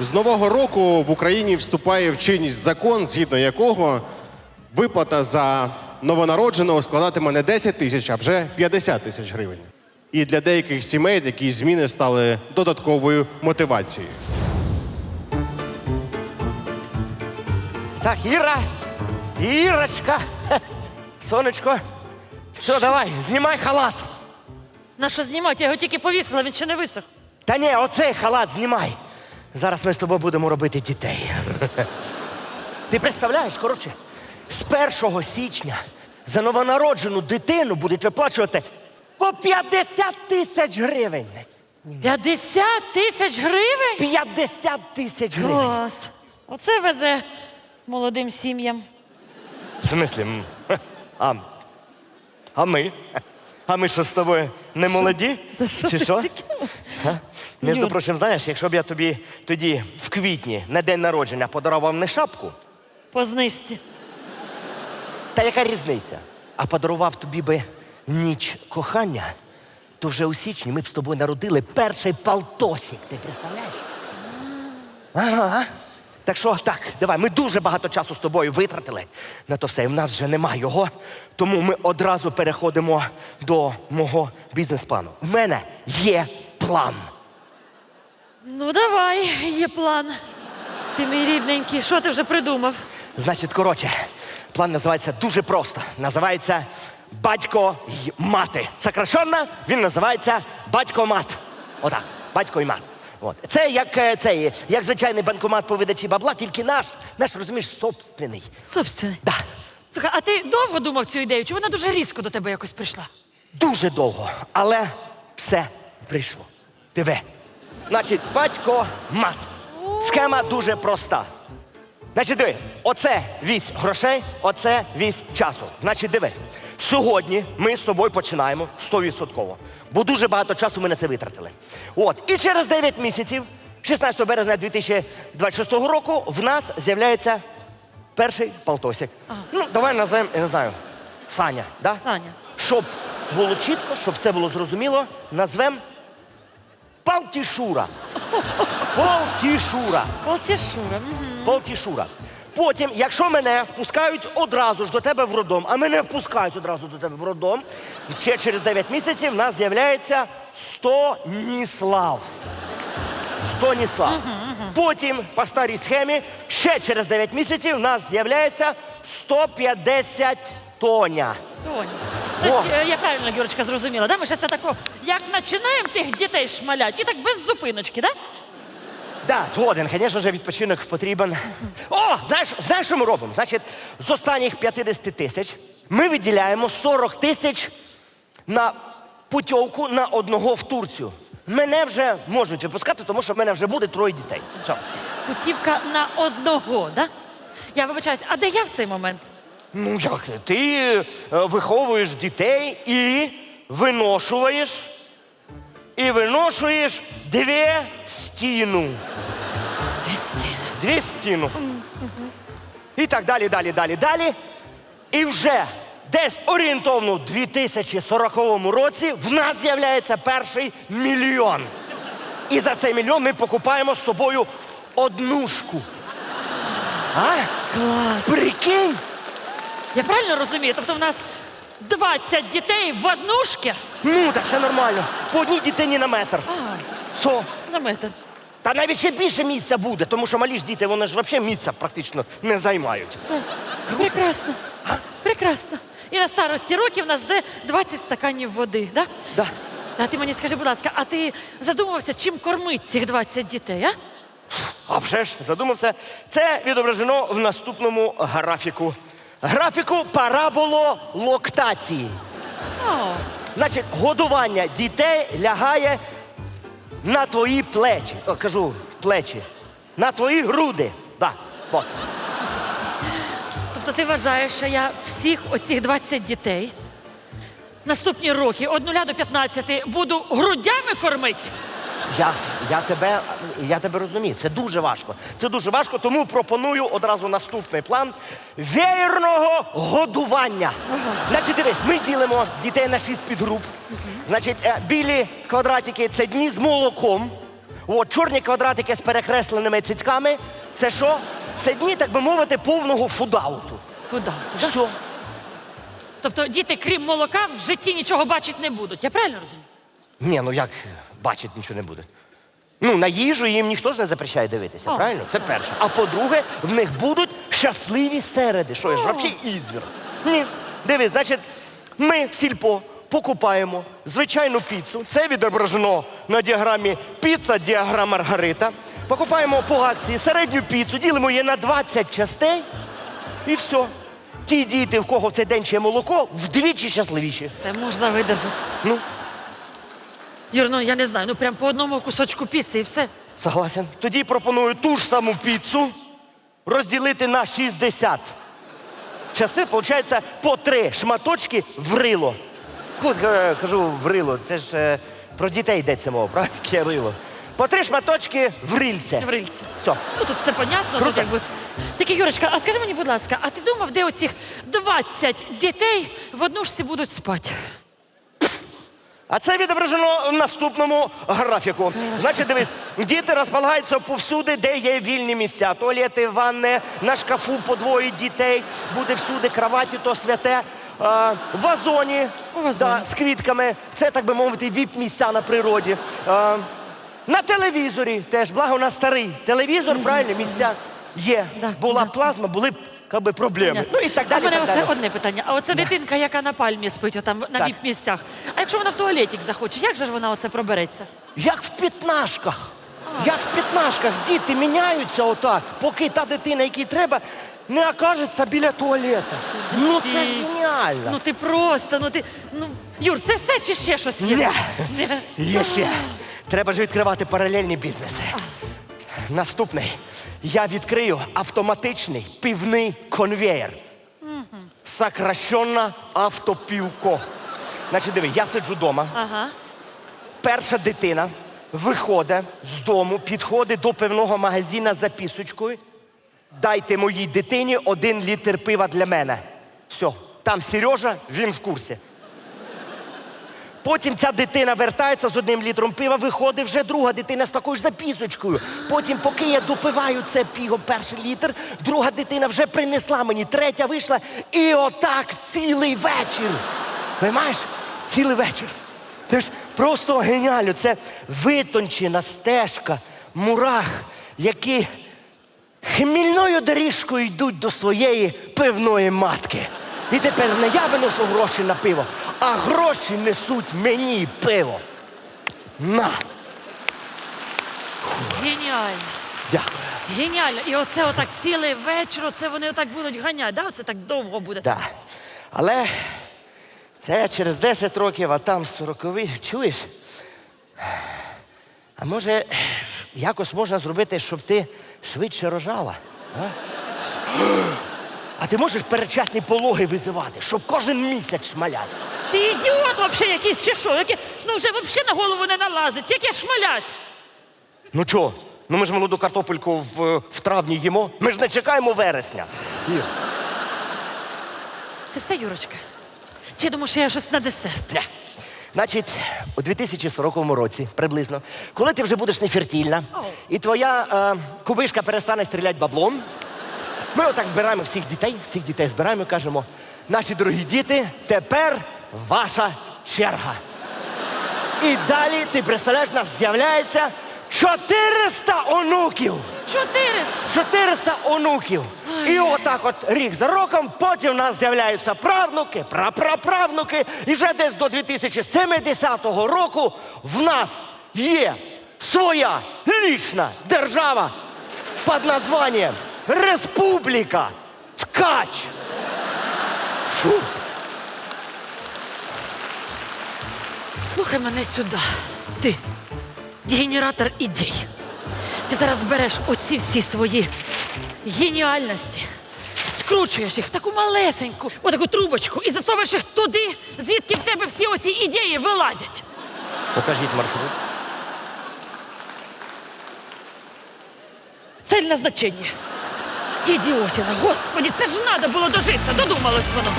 З нового року в Україні вступає в чинність закон, згідно якого виплата за новонародженого складатиме не 10 тисяч, а вже 50 тисяч гривень. І для деяких сімей такі зміни стали додатковою мотивацією. Так, Іра, Ірочка, сонечко, все, давай, знімай халат. На що знімати? Я його тільки повісила, він ще не висох. Та ні, оцей халат знімай. Зараз ми з тобою будемо робити дітей. Ти представляєш, коротше, з 1 січня за новонароджену дитину будуть виплачувати по 50 тисяч гривень. 50 тисяч гривень? 50 тисяч гривень. Клас. Оце везе молодим сім'ям. В смислі? м, А, а ми? А ми що з тобою не молоді? Чи що? Га? Між Юр. прочим, знаєш, якщо б я тобі тоді в квітні на день народження подарував не шапку, По знижці. та яка різниця? А подарував тобі би ніч кохання, то вже у січні ми б з тобою народили перший палтосик. Ти представляєш? Ага. Так що так, давай, ми дуже багато часу з тобою витратили на то все. І в нас вже нема його. Тому ми одразу переходимо до мого бізнес-плану. У мене є план. Ну, давай, є план. Ти мій рідненький, що ти вже придумав? Значить, коротше, план називається дуже просто. Називається батько й мати. Сокращенно він називається батько-мат. Отак, батько й мат. От. Це як е, цей, як звичайний банкомат по видачі бабла, тільки наш, наш розумієш, собственний. Собственний. Да. Слухай, а ти довго думав цю ідею? Чи вона дуже різко до тебе якось прийшла? Дуже довго, але все прийшло. Диви. Значить, батько мат. Схема дуже проста. Значить, диви, оце вісь грошей, оце вісь часу. Значить, диви. Сьогодні ми з тобою починаємо 100%. Бо дуже багато часу ми на це витратили. От, і через 9 місяців, 16 березня 2026 року, в нас з'являється перший полтосик. Ну, давай називаємо, я не знаю, Саня. Да? Саня. Щоб було чітко, щоб все було зрозуміло, назвемо Палтішура. Палтішура. Полтішура. Мгм. Потім, якщо мене впускають одразу ж до тебе в роддом, а мене впускають одразу до тебе в роддом, ще через 9 місяців в нас з'являється Стоніслав. Стоніслав. Потім, по старій схемі, ще через 9 місяців в нас з'являється 150 Тоня. Тоня. Тобто, е, я правильно, Юрочка, зрозуміла, да? Ми це тако, як починаємо тих дітей шмалять, і так без зупиночки, да? Да, згоден, звісно ж, відпочинок потрібен. О, знаєш, знаєш, що ми робимо? Значить, з останніх 50 тисяч ми виділяємо 40 тисяч на путівку на одного в Турцію. Мене вже можуть випускати, тому що в мене вже буде троє дітей. Все. Путівка на одного, да? Я вибачаюсь, а де я в цей момент? Ну як ти? Ти е, виховуєш дітей і виношуєш, і виношуєш дві стіну. Дві стіну. І так далі, далі, далі, далі. І вже десь орієнтовно в 2040 році в нас з'являється перший мільйон. І за цей мільйон ми покупаємо з тобою однушку. А? Клас. Прикинь? Я правильно розумію? Тобто в нас 20 дітей в однушки? Ну, так все нормально. По одній дитині на метр. А, Со. на метр. Та навіть ще більше місця буде, тому що малі ж діти, вони ж взагалі місця практично не займають. Прекрасно. Прекрасно. І на старості років нас жде 20 стаканів води, да? Да. А ти мені скажи, будь ласка, а ти задумувався, чим кормить цих 20 дітей, а? А вже ж задумався. Це відображено в наступному графіку. Графіку парабололоктації. О, Значить, годування дітей лягає на твої плечі. О, кажу, плечі. На твої груди. Да. От. тобто ти вважаєш, що я всіх оцих 20 дітей наступні роки від 0 до 15 буду грудями кормити? Я, я, тебе, я тебе розумію, це дуже важко. Це дуже важко, тому пропоную одразу наступний план веєрного годування. Значить, дивись, ми ділимо дітей на шість підгруп. Значить, е, білі квадратики це дні з молоком. От чорні квадратики з перекресленими цицьками. Це що? Це дні, так би мовити, повного фудауту. Вода. Все. Тобто діти, крім молока, в житті нічого бачити не будуть. Я правильно розумію? Ні, ну як бачить, нічого не буде. Ну, на їжу їм ніхто ж не запрещає дивитися, О. правильно? Це перше. А по-друге, в них будуть щасливі середи. Що я ж взагалі ізвір? Ні. Дивись, значить, ми в сільпо покупаємо звичайну піцу. Це відображено на діаграмі піца, діаграма Маргарита. Покупаємо по акції середню піцу, ділимо її на 20 частей і все. Ті діти, в кого в цей день ще молоко, вдвічі щасливіші. Це можна видержати. Ну, Юр, ну я не знаю, ну прям по одному кусочку піци і все. Согласен. Тоді пропоную ту ж саму піцу розділити на 60. Часи, виходить, по три шматочки в рило. От е, кажу в рило, це ж е, про дітей йдеться мова, правильно? Яке рило. По три шматочки в рильце. В рильці. Все. Ну тут все понятно, тут Круто. якби. Тільки, Юрочка, а скажи мені, будь ласка, а ти думав, де оцих 20 дітей в одну однушці будуть спати? А це відображено в наступному графіку. Значить, дивись, діти розполагаються повсюди, де є вільні місця. Туалети, ванни, на шкафу по двоє дітей, буде всюди кроваті, то святе. А, в вазоні. Да, з квітками. Це, так би мовити, віп-місця на природі. А, на телевізорі теж, благо у нас старий телевізор, правильно, місця є. Да, Була да. плазма, були би, проблеми. Ну і так А далі. в мене так оце далі. одне питання. А оце дитинка, яка на пальмі спить, отам на Так. віп-місцях. А якщо вона в туалетик захоче, як же ж вона оце пробереться? Як в п'ятнашках. Як в п'ятнашках діти міняються отак, поки та дитина, якій треба, не окажеться біля туалета. Ну це ж геніально. Ну ти просто, ну ти. Ну, Юр, це все чи ще щось є? Ні. Ні. Є ще. Треба ж відкривати паралельні бізнеси. Наступний. Я відкрию автоматичний півний конвеєр. Сокращена автопівко. Значить, диви, я сиджу вдома. Ага. перша дитина виходить з дому, підходить до певного магазина за пісочкою. Дайте моїй дитині один літр пива для мене. Все, там Сережа, він в курсі. Потім ця дитина вертається з одним літром пива, виходить вже друга дитина з такою ж запісочкою. Потім, поки я допиваю це піво, перший літр, друга дитина вже принесла мені, третя вийшла, і отак цілий вечір. Понимаєш? Цілий вечір. Це ж просто геніально. Це витончена стежка мурах, які хмільною доріжкою йдуть до своєї пивної матки. І тепер не я виношу гроші на пиво, а гроші несуть мені пиво. На, Геніально. дякую. Геніально. І оце отак цілий вечір, оце вони отак будуть ганяти. Да? Оце так довго буде. Да. Але це через 10 років, а там 40 чуєш? А може, якось можна зробити, щоб ти швидше рожала? А, а ти можеш передчасні пологи визивати, щоб кожен місяць шмаляти? Ти ідіот взагалі якийсь чи що? Яке... Ну вже взагалі на голову не налазить. Яке шмалять? Ну чо? Ну ми ж молоду картопельку в, в травні їмо. Ми ж не чекаємо вересня. Ні. Це все, Юрочка. Чи я думаю, що я щось на десерт? Значить, у 2040 році приблизно, коли ти вже будеш нефертильна, і твоя е, кубишка перестане стріляти баблом, ми отак збираємо всіх дітей, всіх дітей збираємо і кажемо: наші дорогі діти, тепер ваша черга. І далі, ти представляєш, нас з'являється 400 онуків. 400. 400 онуків. І отак от рік за роком, потім в нас з'являються правнуки, прапраправнуки. І вже десь до 2070 року в нас є своя лічна держава під названням Республіка Ткач. Фу. Слухай мене сюди. Ти генератор ідей. Ти зараз береш оці всі свої геніальності, скручуєш їх в таку малесеньку, отаку трубочку і засовуєш їх туди, звідки в тебе всі оці ідеї вилазять. Покажіть маршрут. Це для значення. Ідіотіна, господі, це ж треба було дожитися, додумалось воно.